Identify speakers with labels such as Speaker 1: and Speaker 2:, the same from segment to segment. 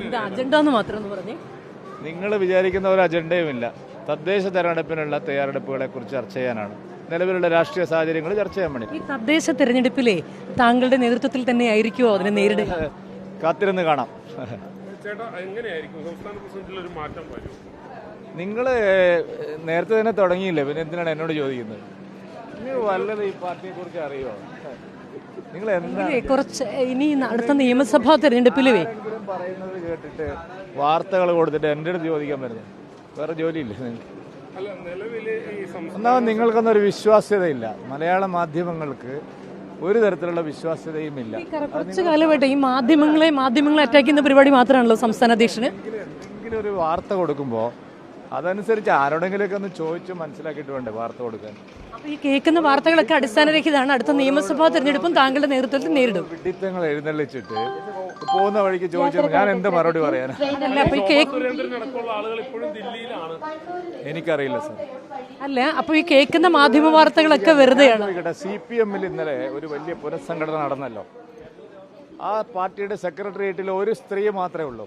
Speaker 1: എന്താ അജണ്ട എന്ന് മാത്രം ഒന്ന് പറഞ്ഞേ.
Speaker 2: നിങ്ങൾ വിചാരിക്കുന്ന ഒരു അജണ്ടയുമില്ല തദ്ദേശ തെരഞ്ഞെടുപ്പിനുള്ള തയ്യാറെടുപ്പുകളെ കുറിച്ച് ചർച്ച ചെയ്യാനാണ്. നിലവിലുള്ള രാഷ്ട്രീയ സാഹചര്യങ്ങൾ ചർച്ച ചെയ്യാൻ വേണ്ടി.
Speaker 1: ഈ തദ്ദേശ തെരഞ്ഞെടുപ്പിലെ താങ്കളുടെ നേതൃത്വത്തിൽ തന്നെ ആയിരിക്കുമോ അതിനെ നേരിടുക?
Speaker 2: കാത്തിരുന്ന് കാണാം.
Speaker 3: ചേട്ടാ എങ്ങനെയായിരിക്കും? സംസ്ഥാന പ്രസിഡന്റിൽ ഒരു മാറ്റം വരും
Speaker 2: നിങ്ങൾ നേരത്തെ തന്നെ തുടങ്ങിയില്ലേ? പിന്നെ എന്തിനാണ് എന്നോട് ചോദിക്കുന്നത്? നിങ്ങൾ വല്ലത് ഈ പാർട്ടിയെ കുറിച്ച് അറിയോ നിങ്ങൾ എന്താ
Speaker 1: ഇല്ലേ, കുറച്ച് ഇനി അടുത്ത നിയമസഭാ തെരഞ്ഞെടുപ്പിലേ
Speaker 2: ആരെങ്കിലും പറയുന്നത് കേട്ടിട്ട് വാർത്തകൾ കൊടുത്തിട്ട് എന്റെ അടുത്ത് ചോദിക്കാൻ വരുന്നത് വേറെ ജോലിയില്ല ഒന്നാമത് നിങ്ങൾക്കൊന്നും ഒരു വിശ്വാസ്യതയില്ല. മലയാള മാധ്യമങ്ങൾക്ക് ഒരു തരത്തിലുള്ള വിശ്വാസ്യതയും ഇല്ല.
Speaker 1: കുറച്ചു കാലമായിട്ട് ഈ മാധ്യമങ്ങളെ മാധ്യമങ്ങളെ അറ്റാക്ക് ചെയ്യുന്ന പരിപാടി മാത്രമാണല്ലോ സംസ്ഥാന അധ്യക്ഷന്.
Speaker 2: എന്തെങ്കിലും ഒരു വാർത്ത കൊടുക്കുമ്പോൾ അതനുസരിച്ച് ആരോടെങ്കിലുമൊക്കെ ഒന്ന് ചോദിച്ച് മനസ്സിലാക്കിയിട്ട് വേണ്ടേ വാർത്ത കൊടുക്കാൻ?
Speaker 1: ഈ കേൾക്കുന്ന വാർത്തകളൊക്കെ അടിസ്ഥാനരഹിതമാണ്. അടുത്ത നിയമസഭാ തെരഞ്ഞെടുപ്പും താങ്കളുടെ നേതൃത്വത്തിൽ നേരിടും.
Speaker 2: വിഡിത്തങ്ങൾ എഴുന്നള്ളിച്ചിട്ട് പോകുന്ന വഴിക്ക് ചോദിച്ചത് ഞാൻ എന്ത് മറുപടി പറയാൻ
Speaker 1: അല്ല ഈ കേക്ക്
Speaker 3: സുരേന്ദ്രൻ ആളുകൾ ഇപ്പോഴും ദില്ലിയിലാണ്.
Speaker 2: എനിക്കറിയില്ല സാർ.
Speaker 1: അല്ല അപ്പൊ ഈ കേൾക്കുന്ന മാധ്യമ വാർത്തകളൊക്കെ വെറുതെയാണ്.
Speaker 2: സി പി എമ്മിൽ ഇന്നലെ ഒരു വലിയ പുനഃസംഘടന നടന്നല്ലോ. ആ പാർട്ടിയുടെ സെക്രട്ടേറിയറ്റിൽ ഒരു സ്ത്രീ മാത്രമേ ഉള്ളൂ.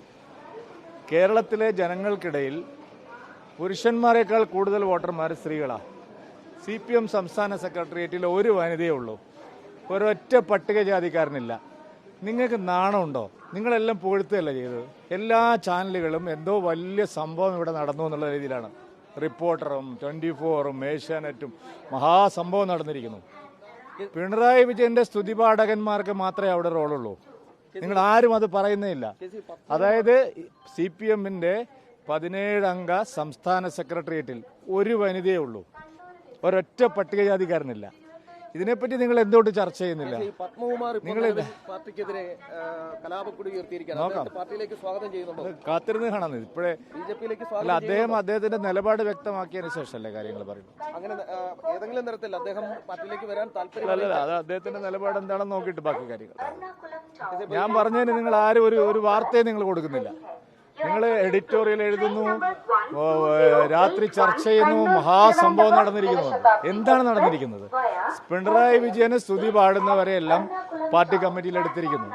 Speaker 2: കേരളത്തിലെ ജനങ്ങൾക്കിടയിൽ പുരുഷന്മാരെക്കാൾ കൂടുതൽ വോട്ടർമാർ സ്ത്രീകളാണ് സി പി എം സംസ്ഥാന സെക്രട്ടേറിയറ്റിൽ ഒരു വനിതയേ ഉള്ളൂ. ഒരൊറ്റ പട്ടികജാതിക്കാരനില്ല. നിങ്ങൾക്ക് നാണമുണ്ടോ? നിങ്ങളെല്ലാം പുകഴ്ത്തുകയല്ല ചെയ്തത്? എല്ലാ ചാനലുകളും എന്തോ വലിയ സംഭവം ഇവിടെ നടന്നു എന്നുള്ള രീതിയിലാണ്. റിപ്പോർട്ടറും ട്വന്റി ഫോറും ഏഷ്യാനെറ്റും മഹാസംഭവം നടന്നിരിക്കുന്നു. പിണറായി വിജയന്റെ സ്തുതിപാഠകന്മാർക്ക് മാത്രമേ അവിടെ റോളുള്ളൂ. നിങ്ങൾ ആരും അത് പറയുന്നില്ല അതായത് സി പി എമ്മിന്റെ പതിനേഴംഗ സംസ്ഥാന സെക്രട്ടേറിയറ്റിൽ ഒരു വനിതയേ ഉള്ളൂ. ഒരൊറ്റ പട്ടികജാതിക്കാരനില്ല. ഇതിനെപ്പറ്റി നിങ്ങൾ എന്തുകൊണ്ട് ചർച്ച ചെയ്യുന്നില്ല? നിങ്ങൾ
Speaker 4: പാർട്ടിക്കെതിരെ ഉയർത്തിയിരിക്കുകയാണ്. പാർട്ടിയിലേക്ക് സ്വാഗതം ചെയ്യുന്നുണ്ടോ?
Speaker 2: കാത്തിരുന്ന് കാണാൻ ഇപ്പോഴേ അല്ല അദ്ദേഹം അദ്ദേഹത്തിന്റെ നിലപാട് വ്യക്തമാക്കിയതിന് ശേഷമല്ലേ കാര്യങ്ങൾ പറയുന്നത്?
Speaker 4: അങ്ങനെ ഏതെങ്കിലും തരത്തിൽ അദ്ദേഹം പാർട്ടിയിലേക്ക് വരാൻ താല്പര്യം
Speaker 2: അത് അദ്ദേഹത്തിന്റെ നിലപാട് എന്താണെന്ന് നോക്കിയിട്ട് ബാക്കി കാര്യങ്ങൾ. ഞാൻ പറഞ്ഞതിന് നിങ്ങൾ ആരും ഒരു ഒരു വാർത്തയും നിങ്ങൾ കൊടുക്കുന്നില്ല. നിങ്ങൾ എഡിറ്റോറിയൽ എഴുതുന്നു. രാത്രി ചർച്ച ചെയ്യുന്നു. മഹാസംഭവം നടന്നിരിക്കുന്നു. എന്താണ് നടന്നിരിക്കുന്നത്? പിണറായി വിജയന് സ്തുതി പാടുന്നവരെയെല്ലാം പാർട്ടി കമ്മിറ്റിയിൽ എടുത്തിരിക്കുന്നു.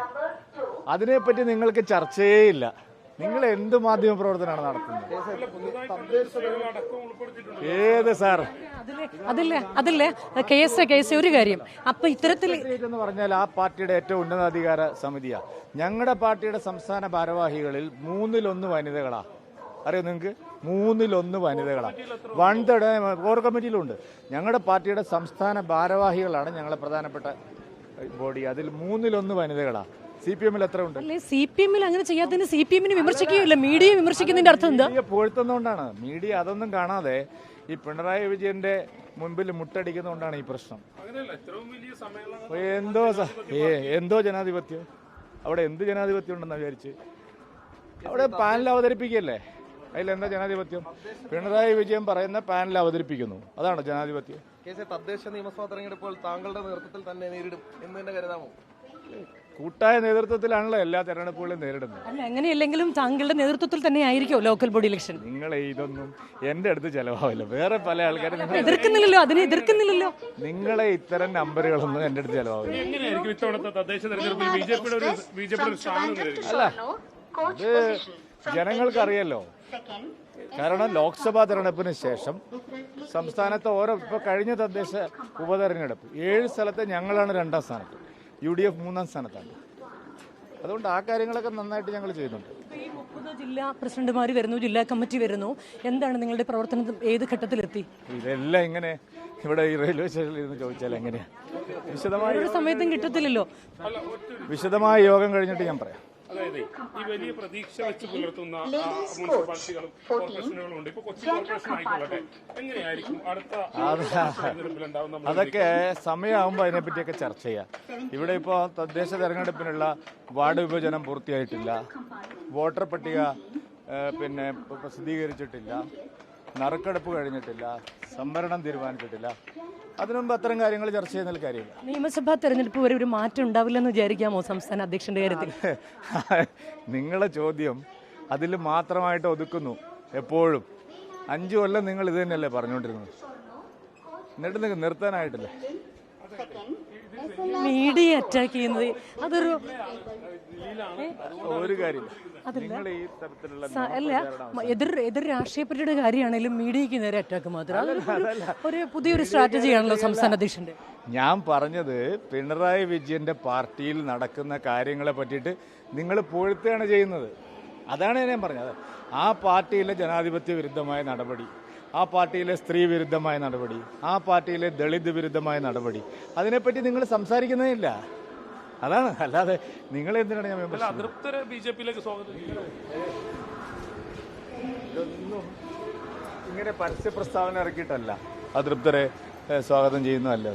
Speaker 2: അതിനെപ്പറ്റി നിങ്ങൾക്ക് ചർച്ചയേ ഇല്ല. നിങ്ങൾ എന്ത് മാധ്യമ പ്രവർത്തനമാണ് നടത്തുന്നത്? ഏത് സാർ?
Speaker 1: അതില്ലേ അതില്ലേ കെ എസ് കെ എസ് ഒരു കാര്യം. അപ്പൊ ഇത്തരത്തിൽ
Speaker 2: എന്ന് പറഞ്ഞാൽ ആ പാർട്ടിയുടെ ഏറ്റവും ഉന്നതാധികാര സമിതിയാ. ഞങ്ങളുടെ പാർട്ടിയുടെ സംസ്ഥാന ഭാരവാഹികളിൽ മൂന്നിലൊന്ന് വനിതകളാ. അറിയോ നിങ്ങൾക്ക് മൂന്നിലൊന്ന് വനിതകളാണ് വൺ തേർഡ് കോർ കമ്മിറ്റിയിലുണ്ട്. ഞങ്ങളുടെ പാർട്ടിയുടെ സംസ്ഥാന ഭാരവാഹികളാണ് ഞങ്ങളുടെ പ്രധാനപ്പെട്ട ബോഡി. അതിൽ മൂന്നിലൊന്ന് വനിതകളാ. സി പി എമ്മിൽ എത്ര ഉണ്ട്
Speaker 1: അല്ലെ സി പി എമ്മിൽ അങ്ങനെ ചെയ്യാത്തതിന് സി പി എമ്മിനെ വിമർശിക്കുകയില്ല മീഡിയ വിമർശിക്കുന്നതിന്റെ അർത്ഥം എന്താ?
Speaker 2: പുകഴ്ത്തുന്നതുകൊണ്ടാണ്. മീഡിയ അതൊന്നും കാണാതെ ഈ പിണറായി വിജയന്റെ മുൻപിൽ മുട്ടടിക്കുന്നതുകൊണ്ടാണ് ഈ പ്രശ്നം. എന്തോ ഏ, എന്തോ ജനാധിപത്യം. അവിടെ എന്ത് ജനാധിപത്യം ഉണ്ടെന്ന് വിചാരിച്ച്? അവിടെ പാനൽ അവതരിപ്പിക്കല്ലേ അതിലെന്താ ജനാധിപത്യം? പിണറായി വിജയൻ പറയുന്ന പാനൽ അവതരിപ്പിക്കുന്നു. അതാണ് ജനാധിപത്യം.
Speaker 4: കേസ് തദ്ദേശ നിയമസഭാ തെരഞ്ഞെടുപ്പുകൾ താങ്കളുടെ നേതൃത്വത്തിൽ തന്നെ നേരിടും എന്ന് തന്നെ കരുതാമോ?
Speaker 2: കൂട്ടായ നേതൃത്വത്തിലാണല്ലോ എല്ലാ തെരഞ്ഞെടുപ്പുകളും നേരിടുന്നത്.
Speaker 1: അല്ല അങ്ങനെയല്ലെങ്കിലും താങ്കളുടെ നേതൃത്വത്തിൽ തന്നെ ആയിരിക്കും ലോക്കൽ ബോഡി ഇലക്ഷൻ?
Speaker 2: നിങ്ങൾ ഇതൊന്നും എന്റെ അടുത്ത് ചെലവാവില്ല. വേറെ പല ആൾക്കാരും
Speaker 1: എതിർക്കുന്നില്ലല്ലോ അതിനെ എതിർക്കുന്നില്ലല്ലോ.
Speaker 2: നിങ്ങളെ ഇത്തരം നമ്പറുകളൊന്നും എന്റെ അടുത്ത് ചെലവാവില്ല.
Speaker 3: എങ്ങനെയായിരിക്കും ഇത്തവണത്തെ തദ്ദേശ തെരഞ്ഞെടുപ്പിൽ ബി ജെ പിയുടെ ഒരു ബി ജെ പിയുടെ ഒരു സ്ഥാനം എങ്ങനെയായിരിക്കും
Speaker 2: അല്ല അത് ജനങ്ങൾക്കറിയല്ലോ. കാരണം ലോക്സഭാ തെരഞ്ഞെടുപ്പിന് ശേഷം സംസ്ഥാനത്തെ ഓരോ ഇപ്പൊ കഴിഞ്ഞ തദ്ദേശ ഉപതെരഞ്ഞെടുപ്പ്. ഏഴ് സ്ഥലത്ത് ഞങ്ങളാണ് രണ്ടാം സ്ഥാനത്ത്. യു ഡി എഫ് മൂന്നാം സ്ഥാനത്താണ്. അതുകൊണ്ട് ആ കാര്യങ്ങളൊക്കെ നന്നായിട്ട് ഞങ്ങൾ ചെയ്യുന്നുണ്ട്.
Speaker 1: ജില്ലാ പ്രസിഡന്റുമാർ വരുന്നു ജില്ലാ കമ്മിറ്റി വരുന്നു. എന്താണ് നിങ്ങളുടെ പ്രവർത്തനം? ഏത് ഘട്ടത്തിലെത്തി?
Speaker 2: ഇതെല്ലാം ഇങ്ങനെ ഇവിടെ ഈ റെയിൽവേ സ്റ്റേഷനിൽ ഇരുന്ന് ചോദിച്ചാൽ എങ്ങനെയാ? വിശദമായ
Speaker 1: ഒരു സമയത്തും കിട്ടത്തില്ലല്ലോ.
Speaker 2: വിശദമായ യോഗം കഴിഞ്ഞിട്ട് ഞാൻ പറയാം.
Speaker 3: അതായത് ഈ വലിയ പ്രതീക്ഷ വെച്ച് പുലർത്തുന്ന മുനിസിപ്പാലിറ്റികളും കോർപ്പറേഷനുകളും ഉണ്ട് ഇപ്പൊ കൊച്ചി കോർപ്പറേഷൻ ആയിക്കൊള്ളട്ടെ എങ്ങനെയായിരിക്കും? അടുത്ത തെരഞ്ഞെടുപ്പിൽ ഉണ്ടാവുന്ന
Speaker 2: അതൊക്കെ സമയമാകുമ്പോൾ അതിനെപ്പറ്റിയൊക്കെ ചർച്ച ചെയ്യാം. ഇവിടെ ഇപ്പോ തദ്ദേശ തെരഞ്ഞെടുപ്പിനുള്ള വാർഡ് വിഭജനം പൂർത്തിയായിട്ടില്ല. വോട്ടർ പട്ടിക പിന്നെ പ്രസിദ്ധീകരിച്ചിട്ടില്ല. നറുക്കെടുപ്പ് കഴിഞ്ഞിട്ടില്ല. സംവരണം തീരുമാനിച്ചിട്ടില്ല. അതിനു മുമ്പ് അത്തരം കാര്യങ്ങൾ ചർച്ച ചെയ്യുന്നതിൽ കാര്യമില്ല.
Speaker 1: നിയമസഭാ തെരഞ്ഞെടുപ്പ് വരെ ഒരു മാറ്റം ഉണ്ടാവില്ലെന്ന് വിചാരിക്കാമോ സംസ്ഥാന അധ്യക്ഷന്റെ കാര്യത്തിൽ?
Speaker 2: നിങ്ങളെ ചോദ്യം അതിൽ മാത്രമായിട്ട് ഒതുക്കുന്നു എപ്പോഴും. അഞ്ചു കൊല്ലം നിങ്ങൾ ഇത് തന്നെയല്ലേ പറഞ്ഞുകൊണ്ടിരുന്നത്? എന്നിട്ട് നിങ്ങൾക്ക് നിർത്താനായിട്ടില്ലേ?
Speaker 1: മീഡിയ അറ്റാക്ക് ചെയ്യുന്നത് അതൊരു
Speaker 2: ഒരു കാര്യം.
Speaker 1: അല്ല എതിർ എതിർ രാഷ്ട്രീയ പാർട്ടിയുടെ കാര്യമാണെങ്കിലും മീഡിയക്ക് നേരെ അറ്റാക്ക് മാത്രം. അതൊരു ഒരു- ഒരു പുതിയൊരു സ്ട്രാറ്റജിയാണല്ലോ സംസ്ഥാന അധ്യക്ഷന്റെ.
Speaker 2: ഞാൻ പറഞ്ഞത് പിണറായി വിജയന്റെ പാർട്ടിയിൽ നടക്കുന്ന കാര്യങ്ങളെ പറ്റിയിട്ട് നിങ്ങൾ പുഴുത്തുകയാണ് ചെയ്യുന്നത്. അതാണ് ഞാൻ പറഞ്ഞത്. ആ പാർട്ടിയിലെ ജനാധിപത്യ വിരുദ്ധമായ നടപടി. ആ പാർട്ടിയിലെ സ്ത്രീ വിരുദ്ധമായ നടപടി ആ പാർട്ടിയിലെ ദളിത് വിരുദ്ധമായ നടപടി. അതിനെപ്പറ്റി നിങ്ങൾ സംസാരിക്കുന്നതില്ല അതാണ് അല്ലാതെ നിങ്ങൾ എന്തിനാണ് ഞാൻ?
Speaker 3: അതൃപ്തരെ ബി ജെ പിയിലേക്ക് സ്വാഗതം
Speaker 2: ഇതൊന്നും ഇങ്ങനെ പരസ്യ പ്രസ്താവന ഇറക്കിയിട്ടല്ല. അതൃപ്തരെ സ്വാഗതം ചെയ്യുന്നതല്ല